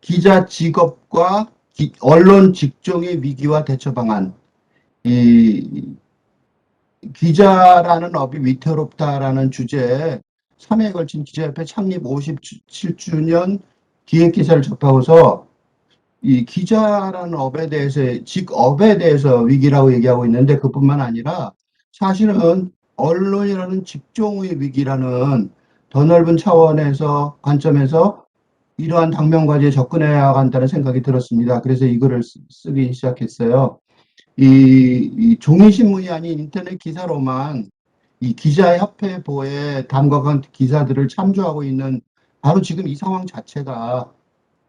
기자 직업과 기- 언론 직종의 위기와 대처 방안. 이 기자라는 업이 위태롭다라는 주제에 3회에 걸친 기자협회 창립 57주년 기획 기사를 접하고서 이 기자라는 업에 대해서 직업에 대해서 위기라고 얘기하고 있는데 그뿐만 아니라 사실은 언론이라는 직종의 위기라는 더 넓은 차원에서 관점에서 이러한 당면 과제에 접근해야 한다는 생각이 들었습니다. 그래서 이 글을 쓰- 쓰기 시작했어요. 이, 이 종이 신문이 아닌 인터넷 기사로만 이 기자협회 보에 담각한 기사들을 참조하고 있는 바로 지금 이 상황 자체가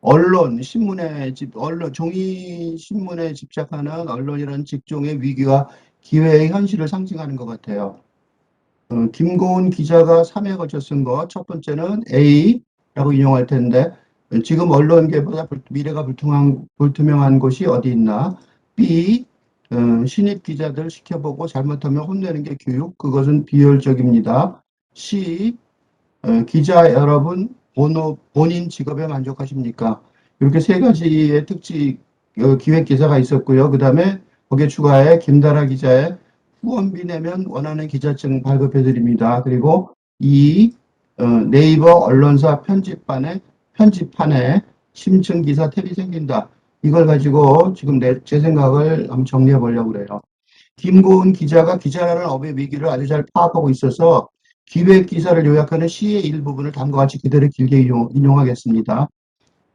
언론, 신문에 집, 언론, 종이 신문에 집착하는 언론이라는 직종의 위기와 기회의 현실을 상징하는 것 같아요. 어, 김고은 기자가 3회 걸쳐 쓴 거, 첫 번째는 A 라고 인용할 텐데, 지금 언론계보다 불- 미래가 불투명한, 불투명한 곳이 어디 있나? B, 어, 신입 기자들 시켜보고 잘못하면 혼내는 게 교육, 그것은 비효율적입니다. C, 어, 기자 여러분, 본업, 본인 직업에 만족하십니까? 이렇게 세 가지의 특징, 어, 기획 기사가 있었고요. 그 다음에 거기에 추가해 김다라 기자의 후원비 내면 원하는 기자증 발급해 드립니다. 그리고 이 어, 네이버 언론사 편집반에 편집판에 심층 기사 탭이 생긴다. 이걸 가지고 지금 내, 제 생각을 한번 정리해 보려고 그래요. 김고은 기자가 기자라는 업의 위기를 아주 잘 파악하고 있어서 기획 기사를 요약하는 시의 일부분을 다음과 같이 그대로 길게 인용, 인용하겠습니다.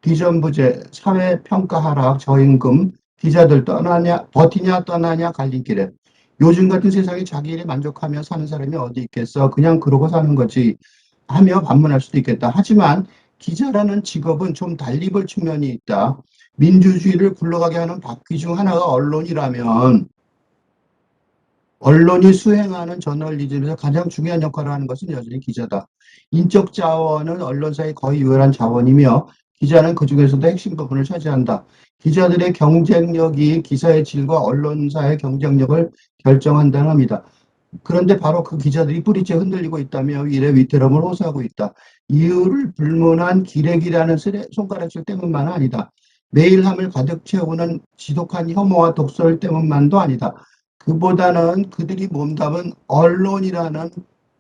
비전 부재, 사회 평가 하락, 저임금, 기자들 떠나냐, 버티냐 떠나냐 갈림길에 요즘 같은 세상에 자기 일에 만족하며 사는 사람이 어디 있겠어? 그냥 그러고 사는 거지. 하며 반문할 수도 있겠다. 하지만 기자라는 직업은 좀 달리 볼 측면이 있다. 민주주의를 굴러가게 하는 바퀴 중 하나가 언론이라면 언론이 수행하는 저널리즘에서 가장 중요한 역할을 하는 것은 여전히 기자다. 인적 자원은 언론사의 거의 유일한 자원이며 기자는 그 중에서도 핵심 부분을 차지한다. 기자들의 경쟁력이 기사의 질과 언론사의 경쟁력을 결정한다는 합니다. 그런데 바로 그 기자들이 뿌리째 흔들리고 있다며 일의 위태로움을 호소하고 있다. 이유를 불문한 기레기라는 손가락질 때문만 아니다. 매일함을 가득 채우는 지독한 혐오와 독설 때문만도 아니다. 그보다는 그들이 몸담은 언론이라는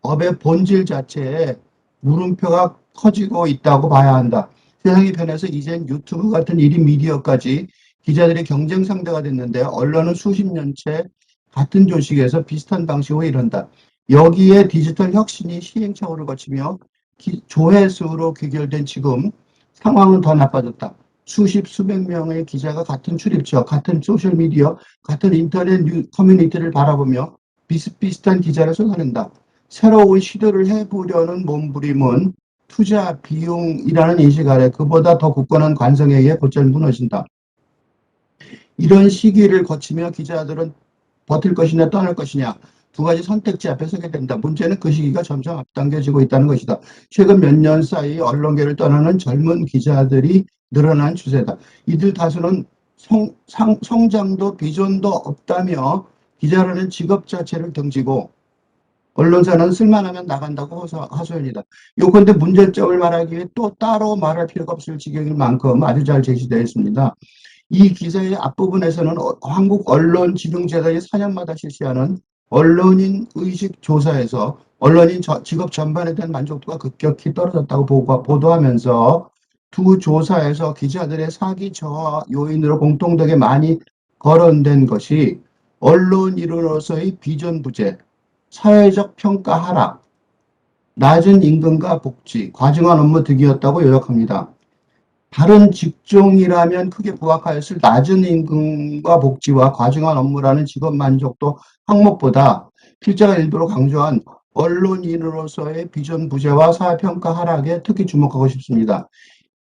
업의 본질 자체에 물음표가 커지고 있다고 봐야 한다. 세상이 변해서 이젠 유튜브 같은 1인 미디어까지 기자들의 경쟁 상대가 됐는데 언론은 수십 년째 같은 조직에서 비슷한 방식으로 이른다. 여기에 디지털 혁신이 시행착오를 거치며 기- 조회수로 귀결된 지금 상황은 더 나빠졌다. 수십 수백 명의 기자가 같은 출입처, 같은 소셜 미디어, 같은 인터넷 뉴 커뮤니티를 바라보며 비슷비슷한 기자를 쏟아낸다. 새로운 시도를 해보려는 몸부림은 투자 비용이라는 인식 아래 그보다 더 굳건한 관성에 의해 곧잘 무너진다. 이런 시기를 거치며 기자들은 버틸 것이냐 떠날 것이냐 두 가지 선택지 앞에 서게 된다. 문제는 그 시기가 점점 앞당겨지고 있다는 것이다. 최근 몇 년 사이 언론계를 떠나는 젊은 기자들이 늘어난 추세다. 이들 다수는 성, 상, 성장도 비전도 없다며 기자라는 직업 자체를 등지고 언론사는 쓸만하면 나간다고 호소, 하소연이다. 요건데 문제점을 말하기 위해 또 따로 말할 필요가 없을 지경일 만큼 아주 잘 제시되어 있습니다. 이 기사의 앞부분에서는 어- 한국 언론 지능재단이 4년마다 실시하는 언론인 의식 조사에서 언론인 저- 직업 전반에 대한 만족도가 급격히 떨어졌다고 보도하면서 두 조사에서 기자들의 사기 저하 요인으로 공통되게 많이 거론된 것이 언론인으로서의 비전 부재, 사회적 평가 하락, 낮은 임금과 복지, 과중한 업무 등이었다고 요약합니다. 다른 직종이라면 크게 부각하였을 낮은 임금과 복지와 과중한 업무라는 직업 만족도 항목보다 필자가 일부러 강조한 언론인으로서의 비전 부재와 사회평가 하락에 특히 주목하고 싶습니다.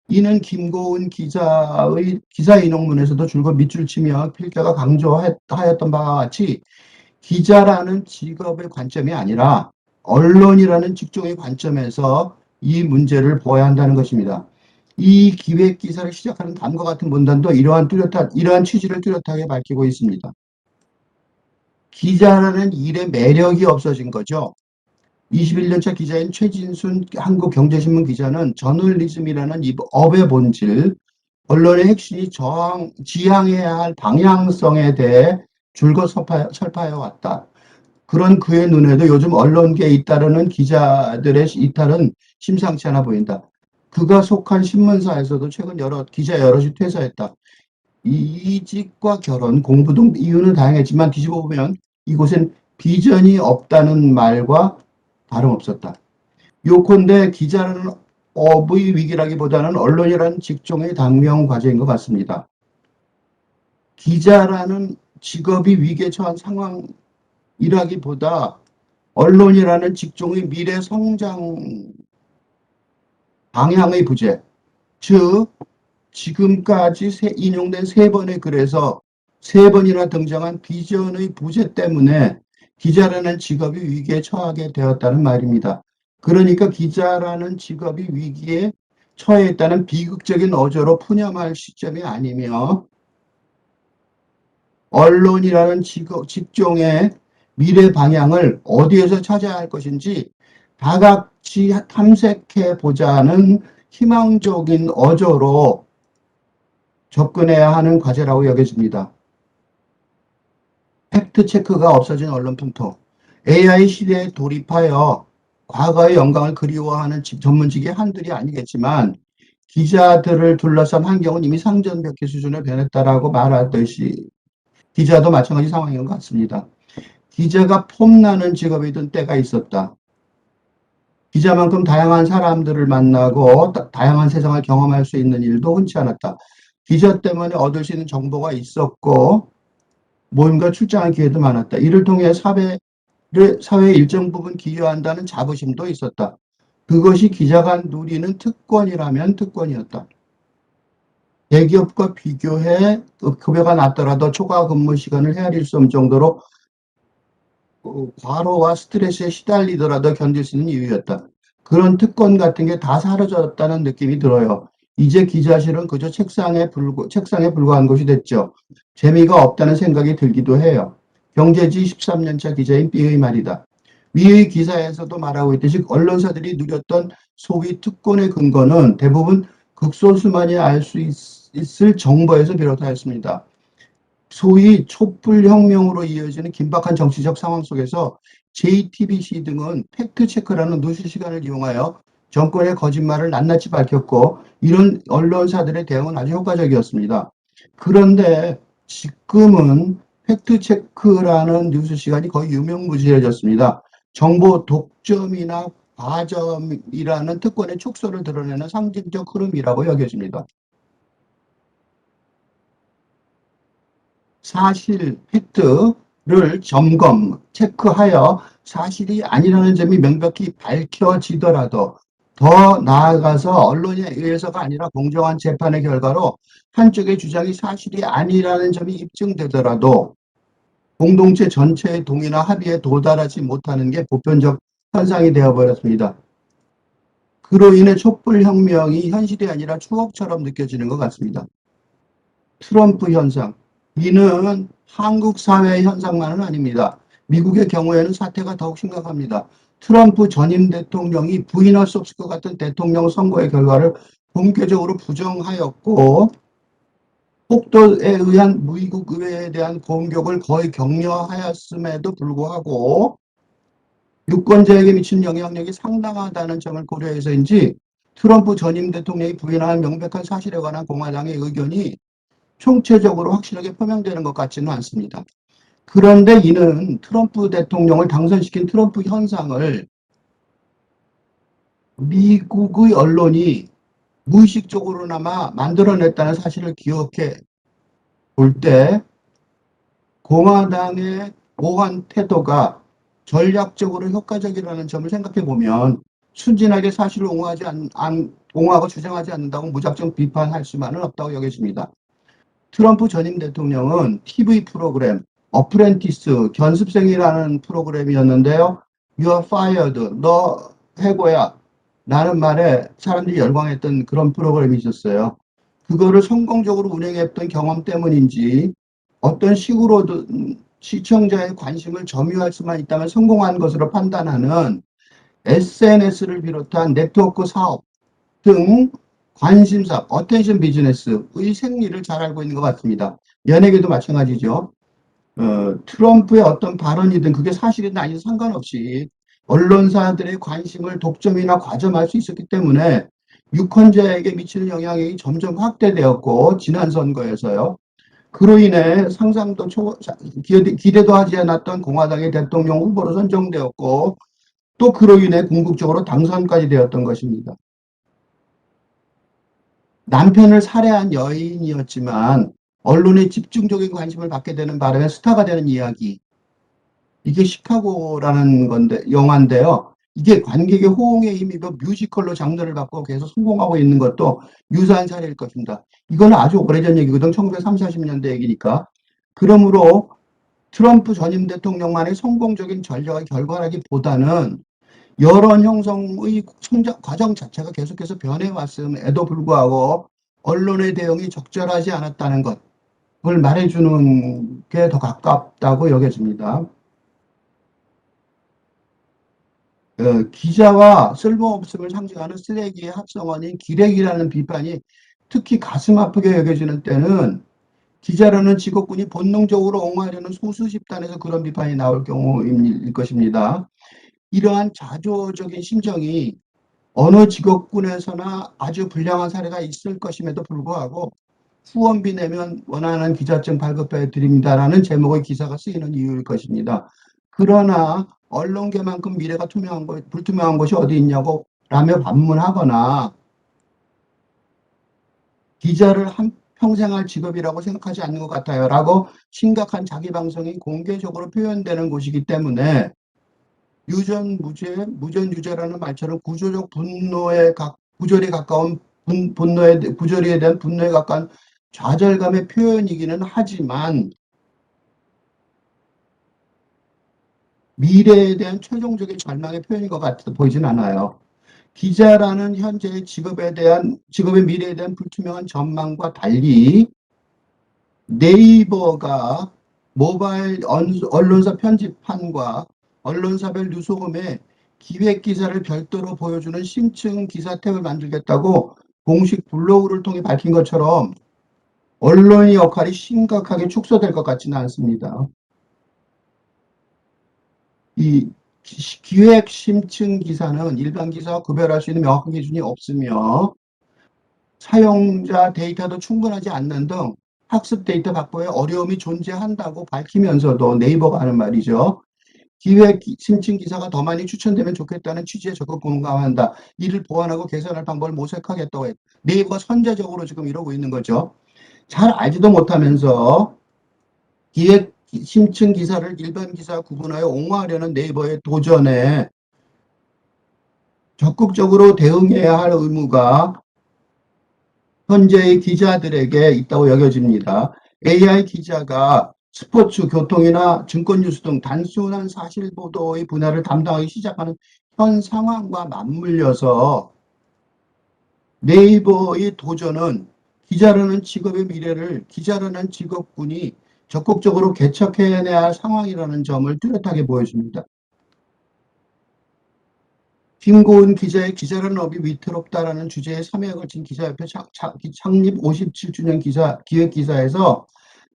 이는 김고은 기자의 기사 인용문에서도 줄곧 밑줄 치며 필자가 강조하였던 바와 같이 기자라는 직업의 관점이 아니라 언론이라는 직종의 관점에서 이 문제를 보아야 한다는 것입니다. 이 기획 기사를 시작하는 다음과 같은 문단도 이러한 뚜렷한 이러한 취지를 뚜렷하게 밝히고 있습니다. 기자라는 일의 매력이 없어진 거죠. 21년차 기자인 최진순 한국경제신문 기자는 저널리즘이라는 이 업의 본질, 언론의 핵심이 저항, 지향해야 할 방향성에 대해 줄곧 설파, 설파해 왔다. 그런 그의 눈에도 요즘 언론계에 잇따르는 기자들의 이탈은 심상치 않아 보인다. 그가 속한 신문사에서도 최근 여러 기자 여럿이 퇴사했다. 이직과 결혼, 공부 등 이유는 다양했지만 뒤집어 보면 이곳엔 비전이 없다는 말과 다름없었다. 요컨대 기자는 업의 위기라기보다는 언론이라는 직종의 당면 과제인 것 같습니다. 기자라는 직업이 위기에 처한 상황이라기보다 언론이라는 직종의 미래 성장 방향의 부재, 즉 지금까지 세, 인용된 세 번의 글에서 세 번이나 등장한 비전의 부재 때문에 기자라는 직업이 위기에 처하게 되었다는 말입니다. 그러니까 기자라는 직업이 위기에 처해 있다는 비극적인 어조로 푸념할 시점이 아니며 언론이라는 직업, 직종의 미래 방향을 어디에서 찾아야 할 것인지 다 같이 탐색해 보자는 희망적인 어조로 접근해야 하는 과제라고 여겨집니다. 팩트 체크가 없어진 언론 풍토. AI 시대에 돌입하여 과거의 영광을 그리워하는 집- 전문직이 한둘이 아니겠지만 기자들을 둘러싼 환경은 이미 상전벽해 수준에 변했다라고 말하듯이 기자도 마찬가지 상황인 것 같습니다. 기자가 폼나는 직업이던 때가 있었다. 기자만큼 다양한 사람들을 만나고 다- 다양한 세상을 경험할 수 있는 일도 흔치 않았다. 기자 때문에 얻을 수 있는 정보가 있었고 모임과 출장할 기회도 많았다. 이를 통해 사회를 사회에 일정 부분 기여한다는 자부심도 있었다. 그것이 기자가 누리는 특권이라면 특권이었다. 대기업과 비교해 급여가 낮더라도 초과 근무 시간을 헤아릴 수 없는 정도로 어, 과로와 스트레스에 시달리더라도 견딜 수 있는 이유였다. 그런 특권 같은 게 다 사라졌다는 느낌이 들어요. 이제 기자실은 그저 책상에 불과, 책상에 불과한 것이 됐죠. 재미가 없다는 생각이 들기도 해요. 경제지 13년차 기자인 B의 말이다. 위의 기사에서도 말하고 있듯이 언론사들이 누렸던 소위 특권의 근거는 대부분 극소수만이 알 수 있을 정보에서 비롯하였습니다. 소위 촛불혁명으로 이어지는 긴박한 정치적 상황 속에서 JTBC 등은 팩트체크라는 누수 시간을 이용하여 정권의 거짓말을 낱낱이 밝혔고 이런 언론사들의 대응은 아주 효과적이었습니다. 그런데 지금은 팩트체크라는 뉴스 시간이 거의 유명무실해졌습니다. 정보 독점이나 과점이라는 특권의 촉소를 드러내는 상징적 흐름이라고 여겨집니다. 사실 팩트를 점검, 체크하여 사실이 아니라는 점이 명백히 밝혀지더라도 더 나아가서 언론에 의해서가 아니라 공정한 재판의 결과로 한쪽의 주장이 사실이 아니라는 점이 입증되더라도 공동체 전체의 동의나 합의에 도달하지 못하는 게 보편적 현상이 되어버렸습니다. 그로 인해 촛불혁명이 현실이 아니라 추억처럼 느껴지는 것 같습니다. 트럼프 현상. 이는 한국 사회의 현상만은 아닙니다. 미국의 경우에는 사태가 더욱 심각합니다. 트럼프 전임 대통령이 부인할 수 없을 것 같은 대통령 선거의 결과를 본격적으로 부정하였고 폭도에 의한 미국 의회에 대한 공격을 거의 격려하였음에도 불구하고 유권자에게 미친 영향력이 상당하다는 점을 고려해서인지 트럼프 전임 대통령이 부인한 명백한 사실에 관한 공화당의 의견이 총체적으로 확실하게 표명되는 것 같지는 않습니다. 그런데 이는 트럼프 대통령을 당선시킨 트럼프 현상을 미국의 언론이 무의식적으로나마 만들어냈다는 사실을 기억해 볼 때 공화당의 보완 태도가 전략적으로 효과적이라는 점을 생각해 보면 순진하게 사실을 옹호하지 않, 안, 옹호하고 주장하지 않는다고 무작정 비판할 수만은 없다고 여겨집니다. 트럼프 전임 대통령은 TV 프로그램 어프렌티스 견습생이라는 프로그램이었는데요. You are fired. 너 해고야. 라는 말에 사람들이 열광했던 그런 프로그램이 있었어요. 그거를 성공적으로 운영했던 경험 때문인지 어떤 식으로든 시청자의 관심을 점유할 수만 있다면 성공한 것으로 판단하는 SNS를 비롯한 네트워크 사업 등 관심사, 어텐션 비즈니스의 생리를 잘 알고 있는 것 같습니다. 연예계도 마찬가지죠. 어, 트럼프의 어떤 발언이든 그게 사실이든 아니든 상관없이 언론사들의 관심을 독점이나 과점할 수 있었기 때문에 유권자에게 미치는 영향이 점점 확대되었고 지난 선거에서요. 그로 인해 상상도 초, 기대, 기대도 하지 않았던 공화당의 대통령 후보로 선정되었고 또 그로 인해 궁극적으로 당선까지 되었던 것입니다. 남편을 살해한 여인이었지만 언론의 집중적인 관심을 받게 되는 바람에 스타가 되는 이야기. 이게 시카고라는 건데 영화인데요. 이게 관객의 호응에 힘입어 뮤지컬로 장르를 바꿔 계속 성공하고 있는 것도 유사한 사례일 것입니다. 이건 아주 오래전 얘기거든. 1930, 40년대 얘기니까. 그러므로 트럼프 전임 대통령만의 성공적인 전략의 결과라기보다는 여론 형성의 성장 과정 자체가 계속해서 변해왔음에도 불구하고 언론의 대응이 적절하지 않았다는 것을 말해주는 게 더 가깝다고 여겨집니다. 어, 기자와 쓸모없음을 상징하는 쓰레기의 합성어인 기레기라는 비판이 특히 가슴 아프게 여겨지는 때는 기자라는 직업군이 본능적으로 옹호하려는 소수 집단에서 그런 비판이 나올 경우일 것입니다. 이러한 자조적인 심정이 어느 직업군에서나 아주 불량한 사례가 있을 것임에도 불구하고 후원비 내면 원하는 기자증 발급해 드립니다라는 제목의 기사가 쓰이는 이유일 것입니다. 그러나 언론계만큼 미래가 투명한 것, 불투명한 것이 어디 있냐고 라며 반문하거나 기자를 한 평생 할 직업이라고 생각하지 않는 것 같아요. 라고 심각한 자기 방송이 공개적으로 표현되는 곳이기 때문에 유전 무죄, 무전 유죄라는 말처럼 구조적 분노에 가, 구절에 가까운 분, 분노에 구절에 대한 분노에 가까운 좌절감의 표현이기는 하지만 미래에 대한 최종적인 절망의 표현인 것 같아 보이진 않아요. 기자라는 현재의 직업에 대한 직업의 미래에 대한 불투명한 전망과 달리 네이버가 모바일 언론사 편집판과 언론사별 뉴스홈에 기획 기사를 별도로 보여주는 심층 기사 탭을 만들겠다고 공식 블로그를 통해 밝힌 것처럼 언론의 역할이 심각하게 축소될 것 같지는 않습니다. 이 기획 심층 기사는 일반 기사와 구별할 수 있는 명확한 기준이 없으며 사용자 데이터도 충분하지 않는 등 학습 데이터 확보에 어려움이 존재한다고 밝히면서도 네이버가 하는 말이죠. 기획 심층 기사가 더 많이 추천되면 좋겠다는 취지에 적극 공감한다. 이를 보완하고 개선할 방법을 모색하겠다고 했. 네이버가 선제적으로 지금 이러고 있는 거죠. 잘 알지도 못하면서 기획 심층 기사를 일반 기사 구분하여 옹호하려는 네이버의 도전에 적극적으로 대응해야 할 의무가 현재의 기자들에게 있다고 여겨집니다. AI 기자가 스포츠, 교통이나 증권 뉴스 등 단순한 사실 보도의 분야를 담당하기 시작하는 현 상황과 맞물려서 네이버의 도전은 기자라는 직업의 미래를 기자라는 직업군이 적극적으로 개척해내야 할 상황이라는 점을 뚜렷하게 보여줍니다. 김고은 기자의 기자라는 업이 위태롭다라는 주제의 3회에 걸친 기자협회 창립 57주년 기사, 기획기사에서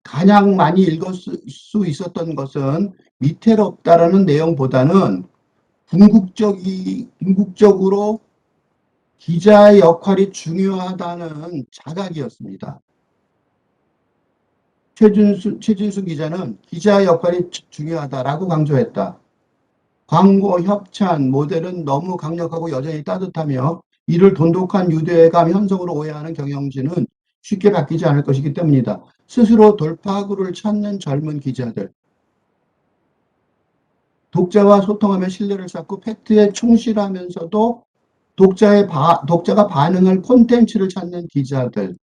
가장 많이 읽을 수 있었던 것은 위태롭다라는 내용보다는 궁극적이, 궁극적으로 기자의 역할이 중요하다는 자각이었습니다. 최준수, 최진수 기자는 기자의 역할이 중요하다라고 강조했다. 광고, 협찬, 모델은 너무 강력하고 여전히 따뜻하며 이를 돈독한 유대감 현상으로 오해하는 경영진은 쉽게 바뀌지 않을 것이기 때문이다. 스스로 돌파구를 찾는 젊은 기자들. 독자와 소통하며 신뢰를 쌓고 팩트에 충실하면서도 독자의 바, 독자가 반응할 콘텐츠를 찾는 기자들.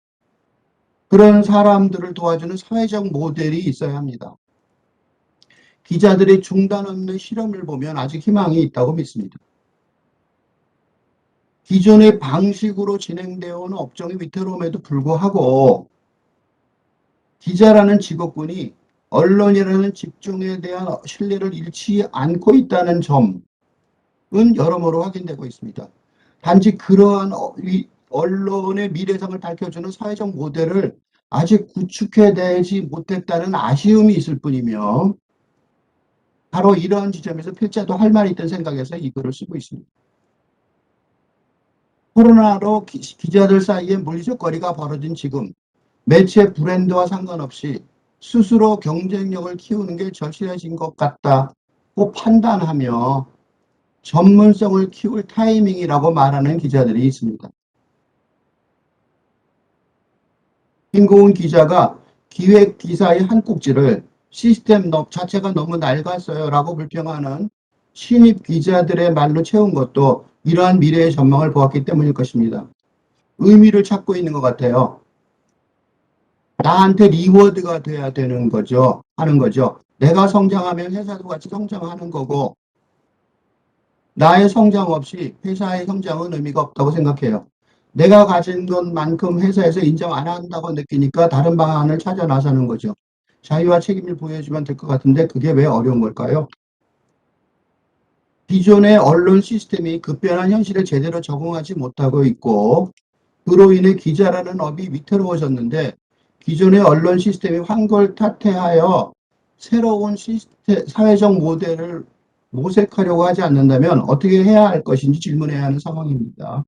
그런 사람들을 도와주는 사회적 모델이 있어야 합니다. 기자들의 중단 없는 실험을 보면 아직 희망이 있다고 믿습니다. 기존의 방식으로 진행되어 오는 업종의 위태로움에도 불구하고 기자라는 직업군이 언론이라는 집중에 대한 신뢰를 잃지 않고 있다는 점은 여러모로 확인되고 있습니다. 단지 그러한 언론의 미래상을 밝혀주는 사회적 모델을 아직 구축해내지 못했다는 아쉬움이 있을 뿐이며 바로 이러한 지점에서 필자도 할 말이 있다는 생각에서 이 글을 쓰고 있습니다. 코로나로 기, 기자들 사이에 물리적 거리가 벌어진 지금 매체 브랜드와 상관없이 스스로 경쟁력을 키우는 게 절실해진 것 같다고 판단하며 전문성을 키울 타이밍이라고 말하는 기자들이 있습니다. 김고은 기자가 기획 기사의 한 꼭지를 시스템 너- 자체가 너무 낡았어요 라고 불평하는 신입 기자들의 말로 채운 것도 이러한 미래의 전망을 보았기 때문일 것입니다. 의미를 찾고 있는 것 같아요. 나한테 리워드가 돼야 되는 거죠. 하는 거죠. 내가 성장하면 회사도 같이 성장하는 거고 나의 성장 없이 회사의 성장은 의미가 없다고 생각해요. 내가 가진 것만큼 회사에서 인정 안 한다고 느끼니까 다른 방안을 찾아 나서는 거죠. 자유와 책임을 보여주면 될 것 같은데 그게 왜 어려운 걸까요? 기존의 언론 시스템이 급변한 현실에 제대로 적응하지 못하고 있고 그로 인해 기자라는 업이 위태로워졌는데 기존의 언론 시스템이 환골탈태하여 새로운 시스템, 사회적 모델을 모색하려고 하지 않는다면 어떻게 해야 할 것인지 질문해야 하는 상황입니다.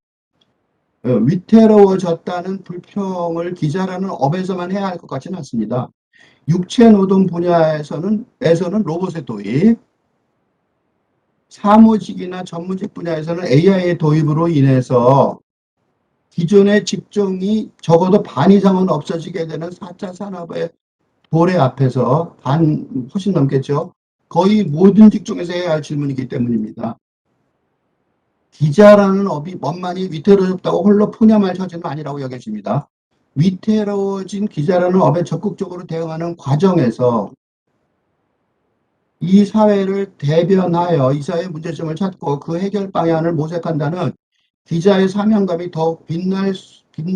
어, 위태로워졌다는 불평을 기자라는 업에서만 해야 할 것 같지는 않습니다. 육체 노동 분야에서는 에서는 로봇의 도입, 사무직이나 전문직 분야에서는 AI의 도입으로 인해서 기존의 직종이 적어도 반 이상은 없어지게 되는 4차 산업의 도래 앞에서 반 훨씬 넘겠죠. 거의 모든 직종에서 해야 할 질문이기 때문입니다. 기자라는 업이 뭔만이 위태로워졌다고 홀로 푸념할 처지는 아니라고 여겨집니다. 위태로워진 기자라는 업에 적극적으로 대응하는 과정에서 이 사회를 대변하여 이 사회의 문제점을 찾고 그 해결 방향을 모색한다는 기자의 사명감이 더욱 빛날,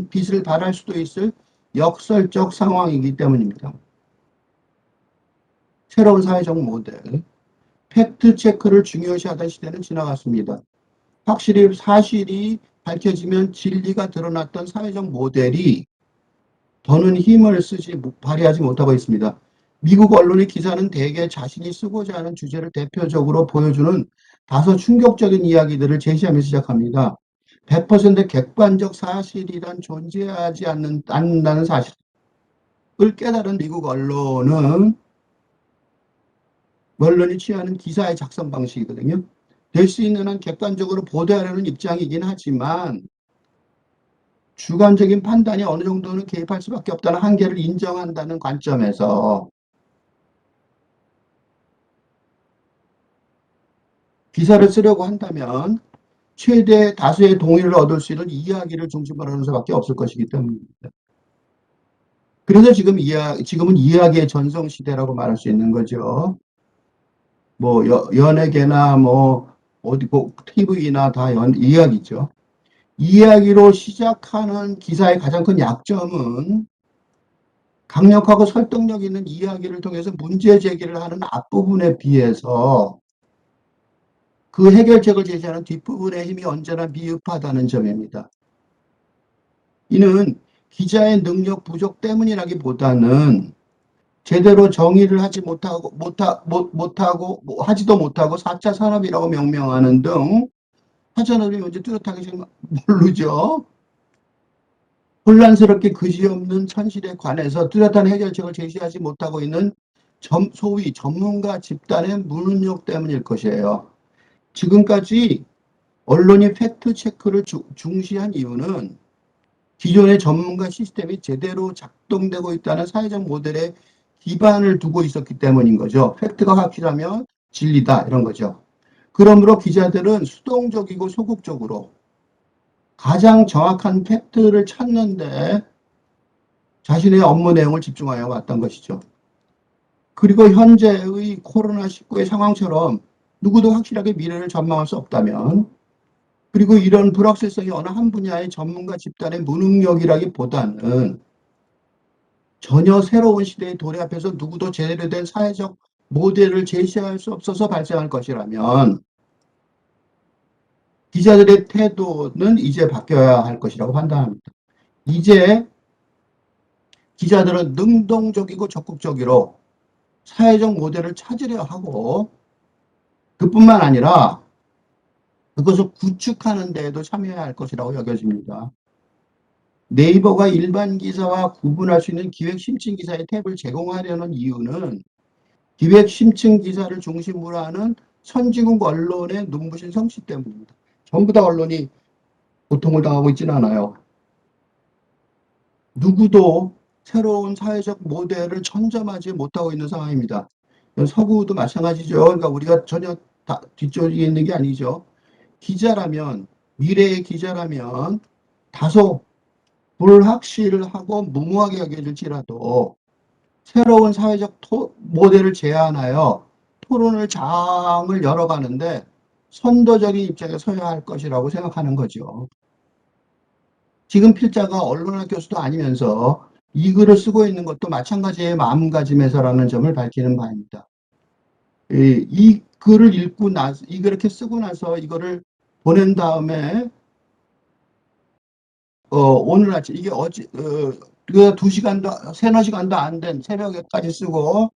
빛을 발할 수도 있을 역설적 상황이기 때문입니다. 새로운 사회적 모델, 팩트 체크를 중요시하던 시대는 지나갔습니다. 확실히 사실이 밝혀지면 진리가 드러났던 사회적 모델이 더는 힘을 쓰지 못- 발휘하지 못하고 있습니다. 미국 언론의 기사는 대개 자신이 쓰고자 하는 주제를 대표적으로 보여주는 다소 충격적인 이야기들을 제시하며 시작합니다. 100% 객관적 사실이란 존재하지 않는, 않는다는 사실을 깨달은 미국 언론은 언론이 취하는 기사의 작성 방식이거든요. 될 수 있는 한 객관적으로 보도하려는 입장이긴 하지만 주관적인 판단이 어느 정도는 개입할 수밖에 없다는 한계를 인정한다는 관점에서 기사를 쓰려고 한다면 최대 다수의 동의를 얻을 수 있는 이야기를 중심으로 하는 수밖에 없을 것이기 때문입니다. 그래서 지금 이야, 지금은 이야기의 전성 시대라고 말할 수 있는 거죠. 뭐 여- 연예계나 뭐 어디 뭐 TV나 다 연, 이야기죠. 이야기로 시작하는 기사의 가장 큰 약점은 강력하고 설득력 있는 이야기를 통해서 문제 제기를 하는 앞부분에 비해서 그 해결책을 제시하는 뒷부분의 힘이 언제나 미흡하다는 점입니다. 이는 기자의 능력 부족 때문이라기보다는 제대로 정의를 하지 못하고 못하, 못, 못하고 뭐 하지도 못하고 4차 산업이라고 명명하는 등 4차 산업이 뭔지 뚜렷하게 지금 모르죠. 혼란스럽게 그지없는 현실에 관해서 뚜렷한 해결책을 제시하지 못하고 있는 점, 소위 전문가 집단의 무능력 때문일 것이에요. 지금까지 언론이 팩트 체크를 주- 중시한 이유는 기존의 전문가 시스템이 제대로 작동되고 있다는 사회적 모델에 기반을 두고 있었기 때문인 거죠. 팩트가 확실하면 진리다 이런 거죠. 그러므로 기자들은 수동적이고 소극적으로 가장 정확한 팩트를 찾는데 자신의 업무 내용을 집중하여 왔던 것이죠. 그리고 현재의 코로나19의 상황처럼 누구도 확실하게 미래를 전망할 수 없다면 그리고 이런 불확실성이 어느 한 분야의 전문가 집단의 무능력이라기보다는 전혀 새로운 시대의 도래 앞에서 누구도 제대로 된 사회적 모델을 제시할 수 없어서 발생할 것이라면 기자들의 태도는 이제 바뀌어야 할 것이라고 판단합니다. 이제 기자들은 능동적이고 적극적으로 사회적 모델을 찾으려 하고 그뿐만 아니라 그것을 구축하는 데에도 참여해야 할 것이라고 여겨집니다. 네이버가 일반 기사와 구분할 수 있는 기획 심층 기사의 탭을 제공하려는 이유는 기획 심층 기사를 중심으로 하는 선진국 언론의 눈부신 성취 때문입니다. 전부 다 언론이 고통을 당하고 있지는 않아요. 누구도 새로운 사회적 모델을 천점하지 못하고 있는 상황입니다. 서구도 마찬가지죠. 그러니까 우리가 전혀 다 뒤쪽에 있는 게 아니죠. 기자라면 미래의 기자라면 다소 불확실을 하고 무모하게 여겨질지라도 새로운 사회적 토, 모델을 제안하여 토론을 장을 열어가는데 선도적인 입장에 서야 할 것이라고 생각하는 거죠. 지금 필자가 언론학 교수도 아니면서 이 글을 쓰고 있는 것도 마찬가지의 마음가짐에서라는 점을 밝히는 바입니다. 이, 이 글을 읽고 나서, 이 그렇게 쓰고 나서 이거를 보낸 다음에 어, 오늘 아침 이게 어제 어, 그두 시간도 세너 시간도 안 된 새벽에까지 쓰고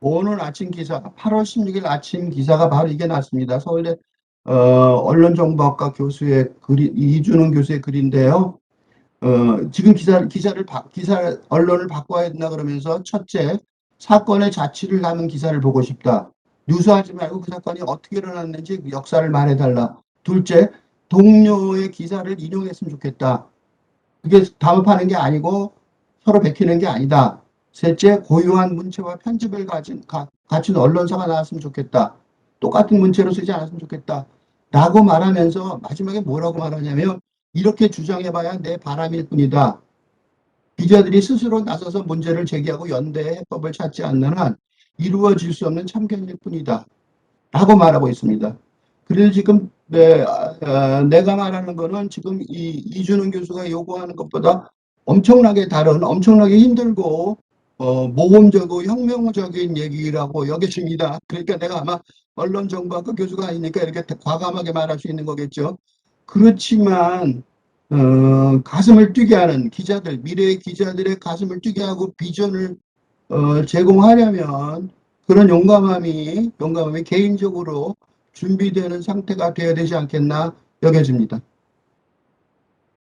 오늘 아침 기사 8월 16일 아침 기사가 바로 이게 났습니다. 서울대 어, 언론정보학과 교수의 글이 이준훈 교수의 글인데요. 어, 지금 기사 기사를 바, 기사 언론을 바꿔야 된다 그러면서 첫째 사건의 자취를 담은 기사를 보고 싶다. 뉴스하지 말고 그 사건이 어떻게 일어났는지 그 역사를 말해달라. 둘째 동료의 기사를 인용했으면 좋겠다. 그게 담합하는 게 아니고 서로 베끼는 게 아니다. 셋째, 고유한 문체와 편집을 가진, 가, 갖춘 언론사가 나왔으면 좋겠다. 똑같은 문체로 쓰지 않았으면 좋겠다. 라고 말하면서 마지막에 뭐라고 말하냐면 이렇게 주장해봐야 내 바람일 뿐이다. 기자들이 스스로 나서서 문제를 제기하고 연대의 해법을 찾지 않는 한 이루어질 수 없는 참견일 뿐이다. 라고 말하고 있습니다. 그래서 지금 네, 어, 내가 말하는 거는 지금 이 이준훈 교수가 요구하는 것보다 엄청나게 다른 엄청나게 힘들고 어, 모험적이고 혁명적인 얘기라고 여겨집니다. 그러니까 내가 아마 언론 정보학과 교수가 아니니까 이렇게 과감하게 말할 수 있는 거겠죠. 그렇지만 어, 가슴을 뛰게 하는 기자들, 미래의 기자들의 가슴을 뛰게 하고 비전을 어, 제공하려면 그런 용감함이 용감함이 개인적으로 준비되는 상태가 되어야 되지 않겠나 여겨집니다.